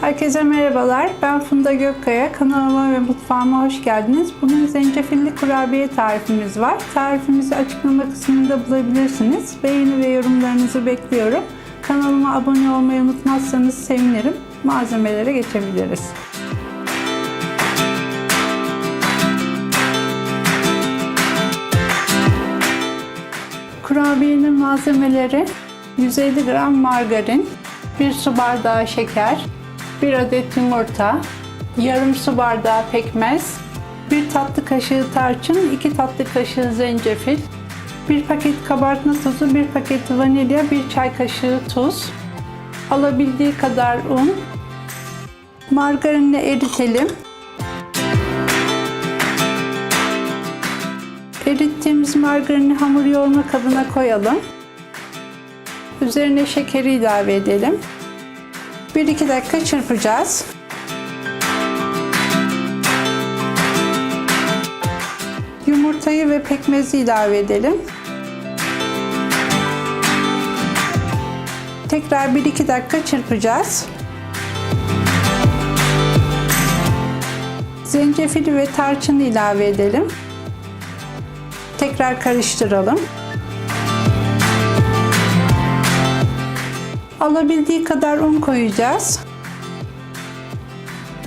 Herkese merhabalar. Ben Funda Gökkaya. Kanalıma ve mutfağıma hoş geldiniz. Bugün zencefilli kurabiye tarifimiz var. Tarifimizi açıklama kısmında bulabilirsiniz. Beğeni ve yorumlarınızı bekliyorum. Kanalıma abone olmayı unutmazsanız sevinirim. Malzemelere geçebiliriz. Kurabiyenin malzemeleri 150 gram margarin, 1 su bardağı şeker, 1 adet yumurta, yarım su bardağı pekmez, 1 tatlı kaşığı tarçın, 2 tatlı kaşığı zencefil, 1 paket kabartma tozu, 1 paket vanilya, 1 çay kaşığı tuz, alabildiği kadar un, margarinle eritelim. Erittiğimiz margarini hamur yoğurma kabına koyalım. Üzerine şekeri ilave edelim. 1-2 dakika çırpacağız. Yumurtayı ve pekmezi ilave edelim. Tekrar 1-2 dakika çırpacağız. Zencefili ve tarçını ilave edelim. Tekrar karıştıralım. Alabildiği kadar un koyacağız.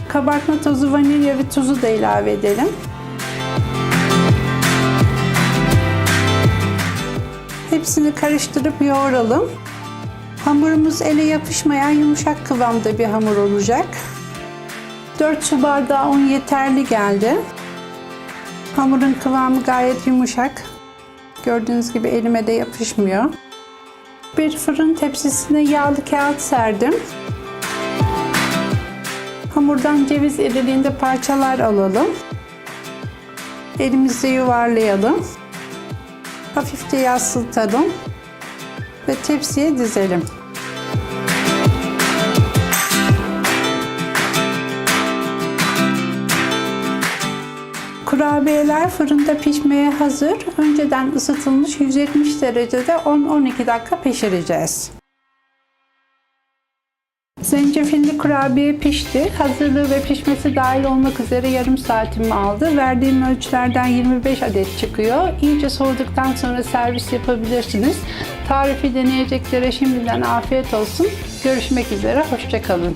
Kabartma tozu, vanilya ve tuzu da ilave edelim. Hepsini karıştırıp yoğuralım. Hamurumuz ele yapışmayan yumuşak kıvamda bir hamur olacak. 4 su bardağı un yeterli geldi. Hamurun kıvamı gayet yumuşak. Gördüğünüz gibi elime de yapışmıyor. Bir fırın tepsisine yağlı kağıt serdim. Hamurdan ceviz iriliğinde parçalar alalım. Elimizle yuvarlayalım. Hafifçe yassıtalım ve tepsiye dizelim. Kurabiyeler fırında pişmeye hazır. Önceden ısıtılmış 170 derecede 10-12 dakika pişireceğiz. Zencefilli kurabiye pişti. Hazırlığı ve pişmesi dahil olmak üzere yarım saatimi aldı. Verdiğim ölçülerden 25 adet çıkıyor. İyice soğuduktan sonra servis yapabilirsiniz. Tarifi deneyeceklere şimdiden afiyet olsun. Görüşmek üzere, hoşçakalın.